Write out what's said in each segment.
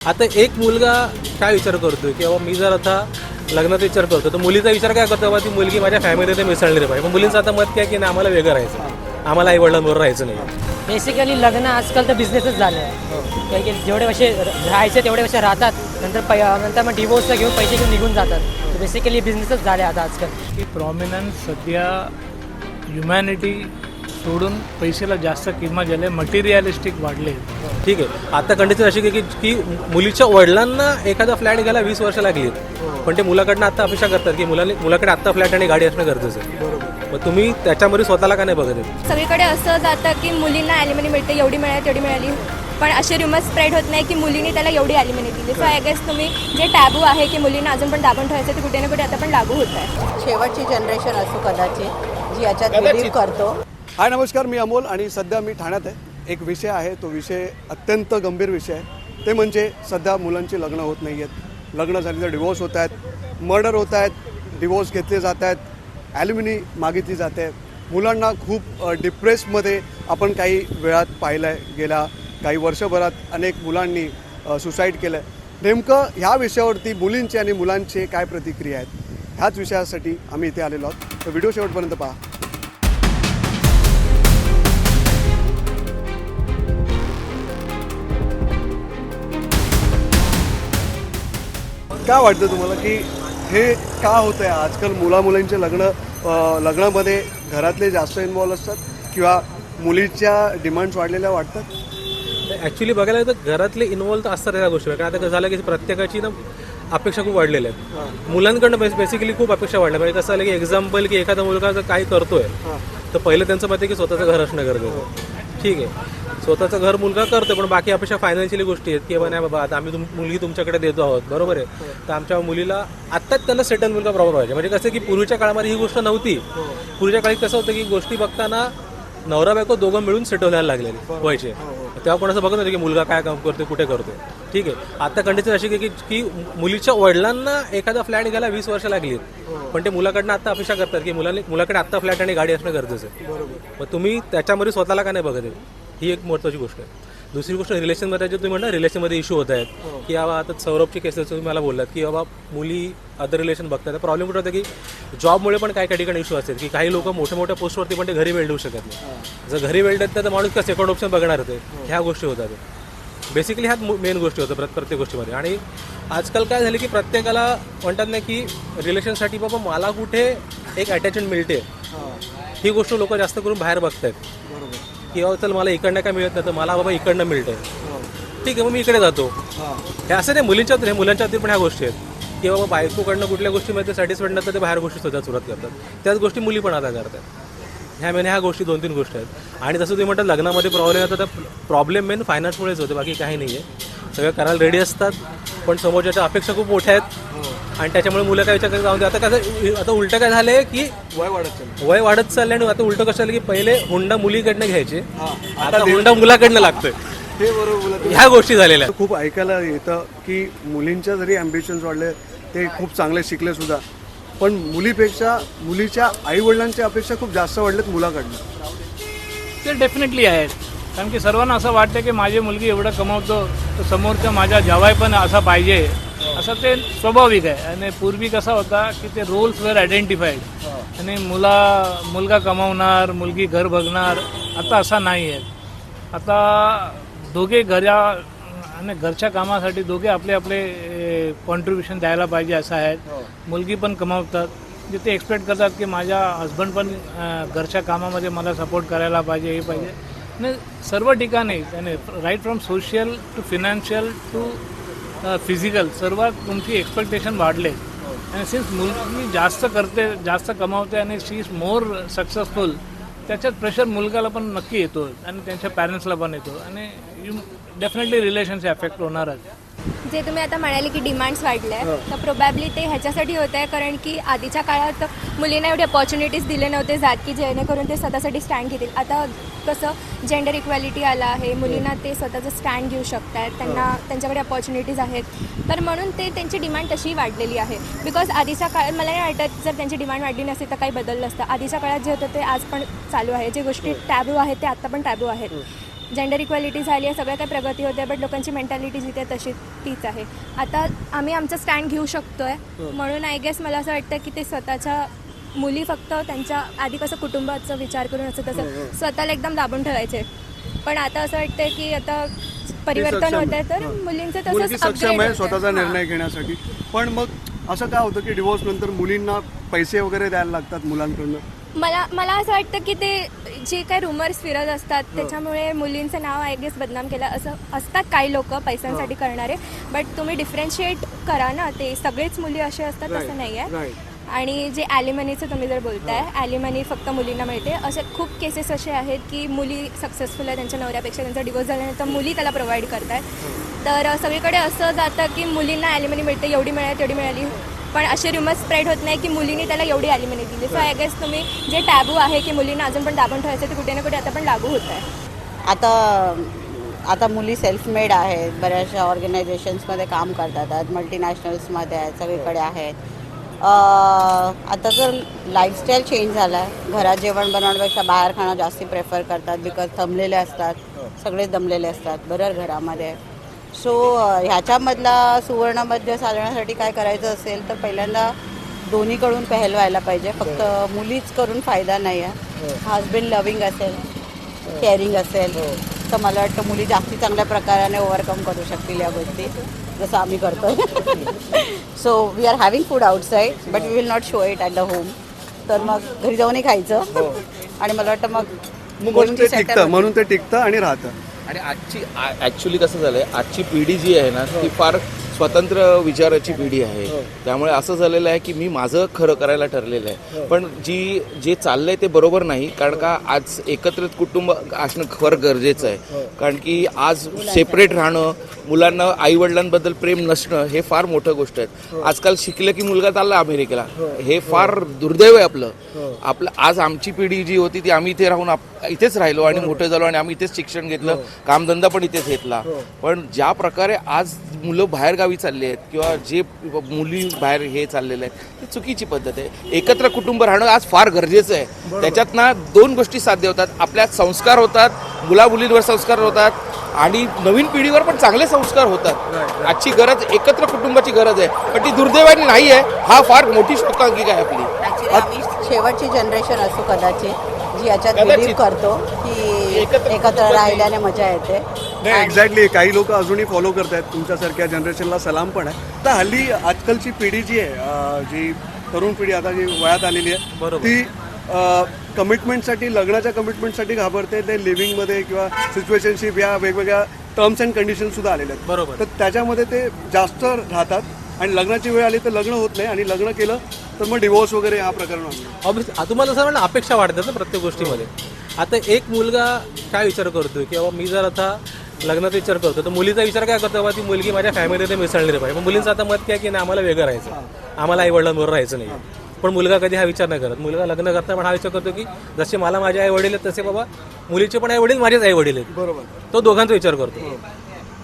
आता एक मुलगा काय विचार करतोय? की बाबा मी जर आता लग्नाचा विचार करतो तर मुलीचा विचार काय करतो बाबा ती मुलगी माझ्या फॅमिलीमध्ये मिसळली पाहिजे पण मुलींचं आता मत काय की नाही आम्हाला वेगळं राहायचं आम्हाला आई वडिलांबरोबर राहायचं नाही. बेसिकली लग्न आजकाल तर बिझनेसच झालं आहे की जेवढे वर्षे राहायचे तेवढे वर्ष राहतात. नंतर पै नंतर मग डिवोर्स घेऊन पैसे घेऊन निघून जातात. बेसिकली बिझनेसच झाले आता आजकाल. की प्रॉमिनन्स सध्या ह्युमॅनिटी सोडून पैशाला जास्त किंमत झाली मटेरियलिस्टिक वाढले. ठीक आहे. आता कंडिशन अशी की की मुलीच्या वडिलांना एखादा फ्लॅट घ्यायला वीस वर्ष लागली पण ते मुलाकडनं आता अपेक्षा करतात की मुलाने मुलाकडे आत्ता फ्लॅट आणि गाडी असणं गरजेचं आहे. मग तुम्ही त्याच्यामध्ये स्वतःला का नाही बघत आहे? सगळीकडे असं जातं की मुलींना ॲलिमनी मिळते एवढी मिळाली तेवढी मिळाली. पण असे रुमर्स स्प्रेड होत नाही की मुलींनी त्याला एवढी ॲलिमनी दिली. सो आय गेस तुम्ही जे टॅबू आहे की मुलींना अजून पण दाबून ठेवायचं ते कुठे ना कुठे आता पण लागू होत आहे. शेवटची जनरेशन असो कदाचित जी याच्यात बिलीव्ह करतो. हाय नमस्कार मी अमोल आणि सध्या मी ठाण्यात आहे. एक विषय आहे तो विषय अत्यंत गंभीर विषय आहे. ते म्हणजे सध्या मुलांची लग्न होत नाही आहेत. लग्न झाली तर डिवोर्स होत आहेत. मर्डर होत आहेत. डिवोर्स घेतले जात आहेत. ॲल्युमिनी मागितली जाते मुलांना खूप डिप्रेसमध्ये आपण काही वेळात पाहिलं आहे गेल्या काही वर्षभरात अनेक मुलांनी सुसाईड केलं आहे नेमकं ह्या विषयावरती मुलींचे आणि मुलांचे काय प्रतिक्रिया आहेत ह्याच विषयासाठी आम्ही इथे आलेलो आहोत. तर व्हिडिओ शेवटपर्यंत पहा. काय वाटतं तुम्हाला की हे का होतं आहे आजकाल मुला मुलांचे लग्न लग्नामध्ये घरातले जास्त इन्वॉल्व असतात किंवा मुलीच्या डिमांड्स वाढलेल्या वाटतात? ॲक्च्युली बघायला तर घरातले इन्व्हॉल्व तर असतात या गोष्टी कारण आता कसं झालं की प्रत्येकाची ना अपेक्षा खूप वाढलेल्या आहेत. मुलांकडनं बेस बेसिकली खूप अपेक्षा वाढल्या म्हणजे कसं झालं की एक्झाम्पल की एखादा मुलगा जर काही करतोय तर पहिलं त्यांचं मत आहे की स्वतःचं घर असणं गरजेचं आहे. ठीक आहे. स्वतःचं घर मुलगा करतो पण बाकी अपेक्षा फायनान्शियली गोष्टी आहेत की बाबा नाही बाबा आता आम्ही तुम मुलगी तुमच्याकडे देतो आहोत. बरोबर आहे? तर आमच्या मुलीला आत्ताच त्यांना सेटल मुलगा प्रॉब्लेम पाहिजे म्हणजे कसं की पूर्वीच्या काळामध्ये ही गोष्ट नव्हती. पूर्वीच्या काळी कसं होतं की गोष्टी बघताना नवरा बायको दोघं मिळून सेटल व्हायला लागलेले व्हायचे. तेव्हा कोण असं बघत नव्हतं की मुलगा काय काम करतोय कुठे करतोय. ठीक आहे? आता कंडिशन अशी की की मुलीच्या वडिलांना एखादा फ्लॅट घ्यायला वीस वर्ष लागली पण ते मुलाकडनं आता अपेक्षा करतात की मुलाने मुलाकडे आत्ता फ्लॅट आणि गाडी असणं गरजेचं आहे. मग तुम्ही त्याच्यामध्ये स्वतःला का नाही बघत आहे? ही एक महत्त्वाची गोष्ट आहे. दुसरी गोष्ट रिलेशनमध्ये जे तुम्ही म्हणता रिलेशनमध्ये इश्यू होत आहेत. की बाबा आता सौरभची केसेस तुम्ही मला बोललात की बाबा मुली अदर रिलेशन बघतात. प्रॉब्लेम कुठं होतं की जॉबमुळे पण काही काही ठिकाणी इश्यू असतात की काही लोक मोठ्या मोठ्या पोस्टवरती पण ते घरी वेळ देऊ शकत नाही. जर घरी वेळ देत नाही तर माणूस का सेकंड ऑप्शन बघणार होते ह्या गोष्टी होतात. बेसिकली ह्यात मेन गोष्टी होतात प्रत- प्रत्येक गोष्टीमध्ये. आणि आजकाल काय झालं की प्रत्येकाला म्हणतात ना की रिलेशनसाठी बाबा मला कुठे एक अटॅचमेंट मिळते. ही. गोष्ट लोक जास्त करून बाहेर बघतायत. की बाबा चल मला इकडनं काय मिळत नाही तर मला बाबा इकडनं मिळतंय ठीक आहे मग मी इकडे जातो. हे असं नाही मुलींच्या हे मुलांच्या बाबतीत पण ह्या गोष्टी आहेत. की बाबा बायकोकडनं कुठल्या गोष्टीमध्ये सॅटिस्फाईड नसतात ते बाहेर गोष्टी सुद्धा सुरुवात करतात. त्याच गोष्टी मुली पण आता करतात. ह्या मेन ह्या गोष्टी दोन तीन गोष्टी आहेत. आणि जसं तुम्ही म्हणतात लग्नामध्ये प्रॉब्लेम येतो तर प्रॉब्लेम मेन फायनान्समुळेच होते बाकी काही नाही आहे सगळं करायला रेडी असतात. पण समोरच्या अपेक्षा खूप मोठ्या आहेत. आणि त्याच्यामुळे मुलं काय विचार करत जाऊन दे. आता कसं आता उलटं काय झालंय की वय वाढत चाललं वय वाढत चाललंय आणि आता उलटं कसं झालं की पहिले हुंडा मुलीकडनं घ्यायचे आता हुंडा मुलाकडनं लागतोय. हे बरोबर ह्या गोष्टी झालेल्या आहेत. खूप ऐकायला येतं की मुलींच्या जरी अम्बिशन्स वाढले ते खूप चांगले शिकले सुद्धा. पण मुलीपेक्षा मुलीच्या आई वडिलांच्या अपेक्षा खूप जास्त वाढलेत मुलाकडनं. ते डेफिनेटली आहेत. कारण की सर्वांना असं वाटतं की माझी मुलगी एवढं कमवतो तर समोरचा माझा जवाय पण असा पाहिजे. असं ते स्वाभाविक आहे. आणि पूर्वी कसा होता की ते रोल्स वेर आयडेंटिफाईड आणि मुला मुलगा कमावणार मुलगी घर बघणार आता असा नाही आहे. आता दोघे घरा आणि घरच्या कामासाठी दोघे आपले आपले कॉन्ट्रीब्युशन द्यायला पाहिजे असं आहे. मुलगी पण कमावतात. जे ते एक्सपेक्ट करतात की माझ्या हस्बंड पण घरच्या कामामध्ये मला सपोर्ट करायला पाहिजे हे पाहिजे. आणि सर्व ठिकाणी त्याने right from social to financial to physical सर्वात तुमची एक्सपेक्टेशन वाढले. आणि सिन्स मुलगी जास्त करते जास्त कमावते आणि शी इज मोर सक्सेसफुल त्याच्यात प्रेशर मुलगाला पण नक्की येतो आणि त्यांच्या पॅरेंट्सला पण येतो आणि यू डेफिनेटली रिलेशनशिप अफेक्ट होणारच. जे तुम्ही आता म्हणाले की डिमांड्स वाढल्या आहेत तर प्रोबॅबली ते ह्याच्यासाठी होत आहे कारण की आधीच्या काळात मुलींना एवढे अपॉर्च्युनिटीज दिले नव्हते जात की जेणेकरून ते स्वतःसाठी स्टँड घेतील. आता कसं जेंडर इक्वॅलिटी आला आहे मुलींना ते स्वतःचं स्टँड घेऊ शकतात त्यांना त्यांच्याकडे अपॉर्च्युनिटीज आहेत. तर म्हणून ते त्यांची डिमांड तशी वाढलेली आहे. बिकॉज आधीच्या काळात मला नाही वाटत जर त्यांची डिमांड वाढली नसती तर काही बदललं असतं. आधीच्या काळात जे होतं ते आज पण चालू आहे. जे गोष्टी टॅबू आहेत ते आत्ता पण टॅबू आहेत. जेंडर इक्वॅलिटी झाली आहे सगळं काही प्रगती होते बट लोकांची मेंटॅलिटी जिथे तशी तीच आहे. आता आम्ही आमचं स्टँड घेऊ शकतो आहे म्हणून आय गेस मला असं वाटतं की ते स्वतःच्या मुली फक्त त्यांच्या आधी कसं कुटुंबाचा विचार करून असं तसं स्वतःला एकदम दाबून ठेवायचे. पण आता असं वाटतंय की आता परिवर्तन होत आहे तर. मुलींचं तसंच सक्षम आहे. स्वतःचा हां. निर्णय घेण्यासाठी. पण मग असं काय होतं की डिवोर्स नंतर मुलींना पैसे वगैरे द्यायला लागतात मुलांकडनं? मला मला असं वाटतं की ते जे काही रुमर्स फिरत असतात त्याच्यामुळे मुलींचं नाव आय गेस बदनाम केलं. असं असतात काही लोक पैशांसाठी करणारे बट तुम्ही डिफरन्शिएट करा ना. ते सगळेच मुली असे असतात तसं नाही आहे. आणि जे ॲलिमनीचं तुम्ही जर बोलताय ॲलिमनी फक्त मुलींना मिळते. असे खूप केसेस असे आहेत की मुली सक्सेसफुल आहे त्यांच्या नवऱ्यापेक्षा त्यांचा डिवोर्स झाल्यानंतर मुली त्याला प्रोव्हाइड करतायत. तर सगळीकडे असं जातं की मुलींना ॲलिमनी मिळते एवढी मिळाली तेवढी मिळाली. पण असे रुमर्स स्प्रेड होत नाही की मुलींनी त्याला एवढी ॲलिमनी दिली. सो आय गेस तुम्ही जे टॅबू आहे की मुलींना अजून पण दाबून ठेवायचं ते कुठे ना कुठे आता पण लागू होत आहे. आता आता मुली सेल्फ मेड आहेत. बऱ्याचशा ऑर्गनायझेशन्समध्ये काम करतात. आहेत मल्टीनॅशनल्समध्ये आहेत सगळीकडे आहेत. आता तर लाईफस्टाईल चेंज झाला आहे घरात जेवण बनवण्यापेक्षा बाहेर खाणं जास्ती प्रेफर करतात बिकॉज थंबलेले असतात. सगळे दमलेले असतात. बरं घरामध्ये. सो ह्याच्यामधला सुवर्णमध्य साधण्यासाठी काय करायचं असेल तर पहिल्यांदा दोन्हीकडून पहल व्हायला पाहिजे. फक्त मुलीच करून फायदा नाही आहे हजबंड लव्हिंग असेल केअरिंग असेल तर मला वाटतं मुली जास्ती चांगल्या प्रकाराने ओव्हरकम करू शकतील या गोष्टी. जसं आम्ही करतो so we are having food outside but we will not show it at the home तर मग घरी जाऊनही खायचं. आणि मला वाटतं मग म्हणून ते टिकतं आणि राहतं. आणि आजची ॲक्च्युली कसं झालंय आजची पिढी जी आहे ना ती फार स्वतंत्र विचाराची पिढी आहे. त्यामुळे असं झालेलं आहे की मी माझं खरं करायला ठरलेलं आहे. पण जी जे चाललंय ते बरोबर नाही कारण का आज एकत्रित कुटुंब असणं फार गरजेचं आहे. कारण की आज सेपरेट राहणं मुलांना आई वडिलांबद्दल प्रेम नसणं हे फार मोठं गोष्ट आहे. आजकाल शिकलं की मुलगा चालला अमेरिकेला. हे. फार दुर्दैव आहे आपलं. आपलं आज आमची पिढी जी होती ती आम्ही इथे राहून इथेच राहिलो आणि मोठे झालो आणि आम्ही इथेच शिक्षण घेतलं कामधंदा पण इथेच घेतला. पण ज्या प्रकारे आज मुलं बाहेर गावी चालली आहेत किंवा जे मुली बाहेर हे चाललेले आहेत ती चुकीची पद्धत आहे. एकत्र कुटुंब राहणं आज फार गरजेचं आहे. त्याच्यात ना दोन गोष्टी साध्य होतात. आपल्यात संस्कार होतात मुला मुलींवर संस्कार होतात आणि नवीन पिढीवर पण चांगले संस्कार होतात. आजची गरज एकत्र कुटुंबाची गरज आहे. पण ती दुर्दैवाने नाही आहे. हा फार मोठी शोकांकिका आहे आपली. शेवटची जनरेशन असू कदाचित जी याच्यात करतो की एकत्र राहिल्याने मजा येते. नाही एक्झॅक्टली काही लोक अजूनही फॉलो करतायत. तुमच्यासारख्या जनरेशनला सलाम पण आहे. तर हल्ली आजकालची पिढी जी आहे जी तरुण पिढी आता जी वयात आलेली आहे बरोबर. ती कमिटमेंटसाठी लग्नाच्या कमिटमेंटसाठी घाबरते. ते लिव्हिंगमध्ये किंवा सिच्युएशनशिप या वेगवेगळ्या टर्म्स अँड कंडिशन सुद्धा आलेल्या आहेत. बरोबर. तर त्याच्यामध्ये ते जास्त राहतात. आणि लग्नाची वेळ आली तर लग्न होत नाही. आणि लग्न केलं तर मग डिवोर्स वगैरे हा प्रकार होतो ऑब्विस तुम्हाला म्हणणं अपेक्षा वाढतात ना प्रत्येक गोष्टीमध्ये? आता एक मुलगा काय विचार करतोय की बाबा मी जर आता लग्नाचा विचार करतो तर मुलीचा विचार काय करतो बाबा ती मुलगी माझ्या फॅमिलीमध्ये मिसळली पाहिजे पण मुलींचं आता मत काय की नाही आम्हाला वेगळं राहायचं. आम्हाला आई वडिलांबरोबर राहायचं नाही. पण मुलगा कधी हा विचार नाही करत. मुलगा लग्न करता पण हा विचार करतो की जसे मला माझे आई वडील आहेत तसे बाबा मुलीचे पण आई वडील माझेच आई वडील आहेत. बरोबर. तो दोघांचा विचार करतो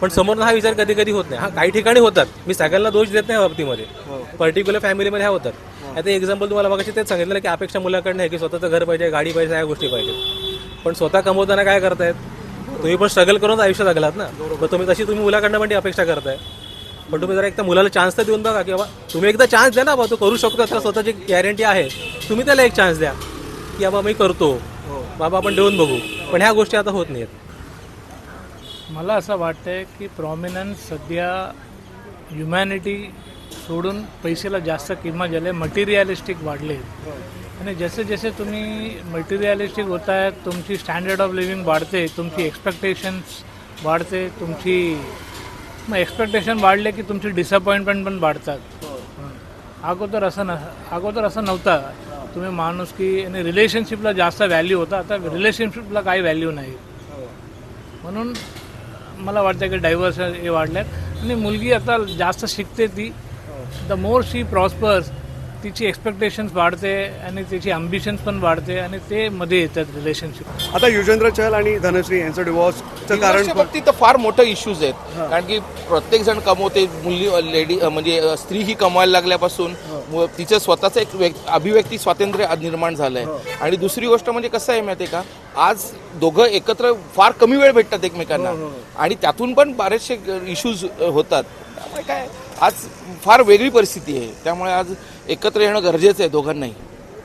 पण समोर हा विचार कधी कधी होत नाही. हा काही ठिकाणी होतात. मी सगळ्यांना दोष देत नाही या बाबतीमध्ये पर्टिक्युलर फॅमिलीमध्ये ह्या होतात. आता एक्झाम्पल तुम्हाला बघायचे तेच सांगितलं की अपेक्षा मुलाकडनं आहे की स्वतःचं घर पाहिजे गाडी पाहिजे ह्या गोष्टी पाहिजे. पण स्वतः कमवताना काय करतायत? तुम्ही पण स्ट्रगल करून आयुष्य जगलात ना. मग तुम्ही तशी तुम्ही मुलाकडनं पण ती अपेक्षा करताय. पण तुम्ही जरा एकदा मुलाला चान्स तर देऊन बघा की बाबा तुम्ही एकदा चान्स द्या ना बाबा तो करू शकतो. त्याला स्वतःची गॅरंटी आहे. तुम्ही त्याला एक चान्स द्या. की बाबा मी करतो. बाबा आपण देऊन बघू. पण ह्या गोष्टी आता होत नाहीत मला असं वाटतंय की प्रॉमिनन्स सध्या ह्युमॅनिटी सोडून पैशाला जास्त किंमत झाली मटेरियलिस्टिक वाढले आणि जसे जसे तुम्ही मटेरियलिस्टिक होत आहेत तुमची स्टँडर्ड ऑफ लिव्हिंग वाढते तुमची एक्सपेक्टेशन्स वाढते तुमची मग एक्सपेक्टेशन वाढले की तुमची डिसअपॉइंटमेंट पण वाढतात. अगोदर असं न अगोदर असं नव्हतं. तुम्ही माणूस की आणि रिलेशनशिपला जास्त व्हॅल्यू होता. आता रिलेशनशिपला काही व्हॅल्यू नाही. म्हणून मला वाटतं की डायव्हर्स हे वाढल्यात. आणि मुलगी आता जास्त शिकते ती. द मोर शी प्रॉस्पर्स तिची एक्सपेक्टेशन्स वाढते आणि तिची अम्बिशन्स पण वाढते आणि ते मध्ये येतात रिलेशनशिप आता युजेंद्र चहल आणि धनश्री यांचं डिवॉर्सचं कारण बाबतीत तर फार मोठं इश्यूज आहेत. कारण की प्रत्येक जण कमवते मुली लेडी म्हणजे स्त्री ही कमवायला लागल्यापासून. मु- तिचं स्वतःचं एक व्यक्- अभिव्यक्ती स्वातंत्र्य आज निर्माण झालंय. आणि दुसरी गोष्ट म्हणजे कसं आहे माहिती आहे का? आज दोघं एकत्र फार कमी वेळ भेटतात एकमेकांना. आणि त्यातून पण बरेचसे इश्यूज होतात. त्यामुळे काय आज फार वेगळी परिस्थिती आहे. त्यामुळे आज एकत्र येणं गरजेचं आहे दोघांनाही.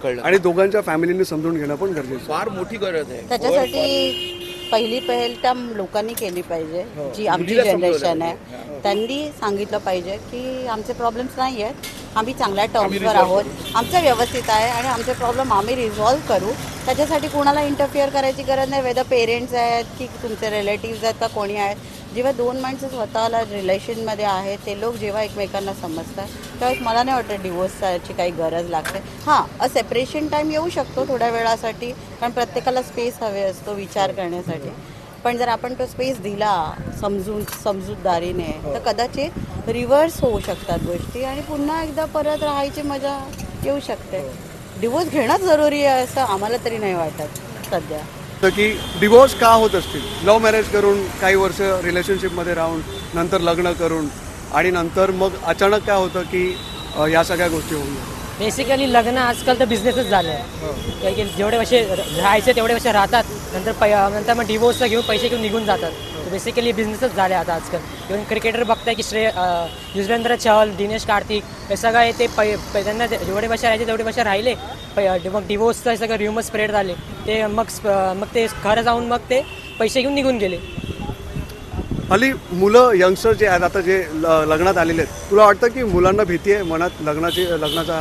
कळलं. आणि दोघांच्या फॅमिलीने समजून घेणं पण गरजेचं आहे. फार मोठी गरज आहे. त्याच्यासाठी पहिली पहल त्या लोकांनी केली पाहिजे जी आमची जनरेशन आहे. त्यांनी सांगितलं पाहिजे की आमचे प्रॉब्लेम्स नाही आहेत आम्ही चांगल्या टर्म्सवर आहोत. आमचं व्यवस्थित आहे आणि आमचे प्रॉब्लेम आम्ही रिझॉल्व्ह करू. त्याच्यासाठी कोणाला इंटरफिअर करायची गरज नाही वेदर पेरेंट्स आहेत की तुमचे रिलेटिव्ज आहेत का कोणी आहेत जेव्हा दोन माणसं स्वतःला रिलेशनमध्ये आहेत ते लोक जेव्हा एकमेकांना समजतात तेव्हा मला नाही वाटत डिवोर्सची काही गरज लागते. हां अ सेपरेशन टाईम येऊ शकतो थोड्या वेळासाठी कारण प्रत्येकाला स्पेस हवे असतो विचार करण्यासाठी. पण जर आपण तो स्पेस दिला समजून समजूतदारीने तर कदाचित रिव्हर्स होऊ शकतात गोष्टी आणि पुन्हा एकदा परत राहायची मजा येऊ शकते. डिवोर्स घेणंच जरुरी आहे असं आम्हाला तरी नाही वाटत सध्या. तर की डिवोर्स का होत असतील? लव्ह मॅरेज करून काही वर्ष रिलेशनशिपमध्ये राहून नंतर लग्न करून आणि नंतर मग अचानक काय होतं की अ, या सगळ्या गोष्टी होऊन जातात. बेसिकली लग्न आजकाल तर बिझनेसच झालं आहे. काही की जेवढे वर्ष राहायचे तेवढे वर्ष राहतात. नंतर पै नंतर मग डिवोर्सचं घेऊन पैसे घेऊन निघून जातात. बेसिकली बिझनेसच झाले आता आजकाल. इव्हन क्रिकेटर बघताय की श्रेय युजवेंद्र चहल दिनेश कार्तिक हे सगळं ते पै त्यांना जेवढे वर्ष राहायचे तेवढे वर्ष राहिले. पै मग डिवोर्सचं सगळं र्युमर स्प्रेड झाले. ते मग मग ते खरं जाऊन मग ते पैसे घेऊन निघून गेले. हल्ली मुलं यंगस्टर जे आहेत आता जे ल- लग्नात आलेले आहेत तुला वाटतं की मुलांना भीती आहे मनात लग्नाची लग्नाचा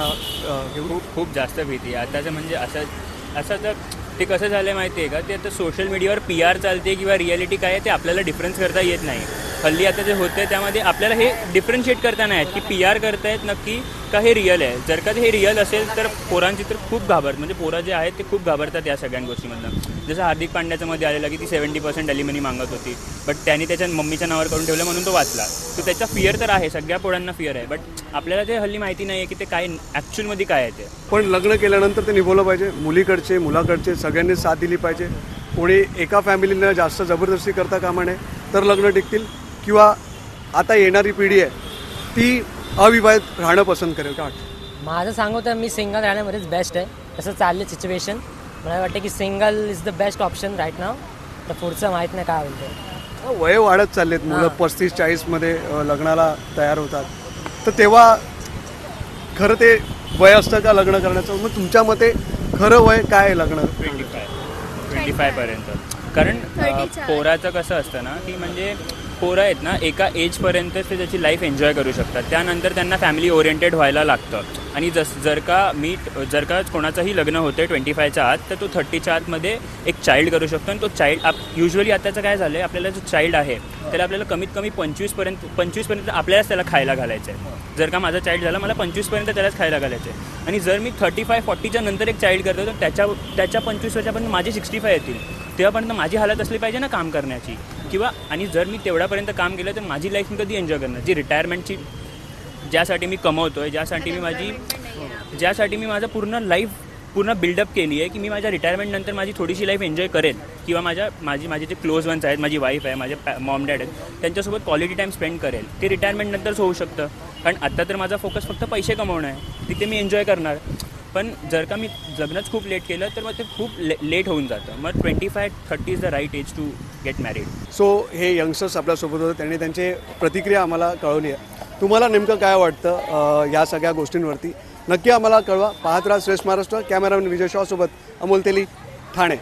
खूप खूप जास्त भीती आहे. आताचं म्हणजे असं असं तर ते कसं झालं आहे माहिती आहे का? ते आता सोशल मीडियावर पी आर चालते किंवा रियालिटी काय आहे ते आपल्याला डिफरन्स करता येत नाही. हल्ली आता जे होतं आहे त्यामध्ये आपल्याला हे डिफरन्शिएट करता नाही की पी आर करतायत नक्की का हे रिअल आहे. जर का हे रिअल असेल तर पोरांची तर खूप घाबरत म्हणजे पोरं जे आहेत ते खूप घाबरतात या सगळ्या गोष्टीमधनं. जसं हार्दिक पांड्याचं मध्ये आलेलं की ती सेव्हन्टी पर्सेंट अलिमनी मागत होती बट त्यांनी त्याच्या मम्मीच्या नावावर करून ठेवलं म्हणून तो वाचला. तो त्याचा फिअर तर आहे सगळ्या पोरांना फिअर आहे बट आपल्याला ते हल्ली माहिती नाही आहे की ते काय ॲक्च्युअलमध्ये काय आहे ते. पण लग्न केल्यानंतर ते निभवलं पाहिजे. मुलीकडचे मुलाकडचे सगळ्यांनी साथ दिली पाहिजे. कोणी एका फॅमिलीनं जास्त जबरदस्ती करता कामा नये तर लग्न टिकतील. किंवा आता येणारी पिढी आहे ती अविवाहित राहणं पसंत करेल का? वाटतं माझं सांगू तर मी सिंगल राहण्यामध्येच बेस्ट आहे. तसं चाललं सिच्युएशन मला वाटतं की single is the best option right now तर पुढचं माहीत नाही काय होतं वय वाढत चाललेत मुलं. पस्तीस चाळीसमध्ये लग्नाला तयार होतात. तर तेव्हा खरं ते वय असतं का लग्न करण्याचं? मग तुमच्या मते खरं वय काय आहे लग्न? ट्वेंटी फाय ट्वेंटी फायपर्यंत कारण अं, 30 च्या पोराचं कसं असतं ना की म्हणजे पोरं आहेत ना एका एजपर्यंतच ते त्याची लाईफ एन्जॉय करू शकतात. त्यानंतर त्यांना फॅमिली ओरिएंटेड व्हायला लागतं. आणि जस जर का मी जर का कोणाचंही लग्न होतं ट्वेंटी फायच्या आत तर तो थर्टीच्या आतमध्ये एक चाइल्ड करू शकतो. आणि तो चाइल्ड आप युजली आताचं काय झालं आहे आपल्याला जो चाइल्ड आहे त्याला आपल्याला कमीत कमी पंचवीसपर्यंत पंचवीसपर्यंत आपल्यालाच त्याला खायला घालायचं आहे जर का माझा चाईल्ड झाला मला पंचवीसपर्यंत त्यालाच खायला घालायचं आहे आणि जर मी थर्टी फाय फॉर्टीच्या नंतर एक चाइल्ड करतो तर त्याच्या त्याच्या पंचवीस वर्षापर्यंत माझे सिक्स्टी फाय येतील. तेव्हापर्यंत माझी हालत असली पाहिजे ना काम करण्याची. किंवा आणि जर मी तेवढ्यापर्यंत काम केलं तर माझी लाईफ मी कधी एन्जॉय करणार? जी रिटायरमेंटची ज्यासाठी मी कमवतोय ज्यासाठी मी माझी ज्यासाठी मी माझं पूर्ण लाईफ पूर्ण बिल्डअप केली आहे की मी माझ्या रिटायरमेंट नंतर माझी थोडीशी लाईफ एन्जॉय करेन किंवा माझ्या माझी माझे जे क्लोज वन्स आहेत माझी वाईफ आहे माझे मॉम डॅड आहेत त्यांच्यासोबत क्वालिटी टाईम स्पेंड करेल. ते रिटायरमेंट नंतरच होऊ शकतं. कारण आत्ता तर माझा फोकस फक्त पैसे कमवणं आहे. तिथे मी एन्जॉय करणार. पण जर का मी लग्नच खूप लेट केलं तर मग ते खूप ले लेट होऊन जातं. मग twenty five thirty is the right age to get married so हे यंगस्टर्स आपल्यासोबत होते त्यांनी त्यांचे प्रतिक्रिया आम्हाला कळवली आहे. तुम्हाला नेमकं काय वाटतं या सगळ्या गोष्टींवरती? नक्की आम्हाला कळवा. पाहत राहा श्रेष्ठ महाराष्ट्र कॅमेरामॅन विजय शॉसोबत अमोल तेली ठाणे.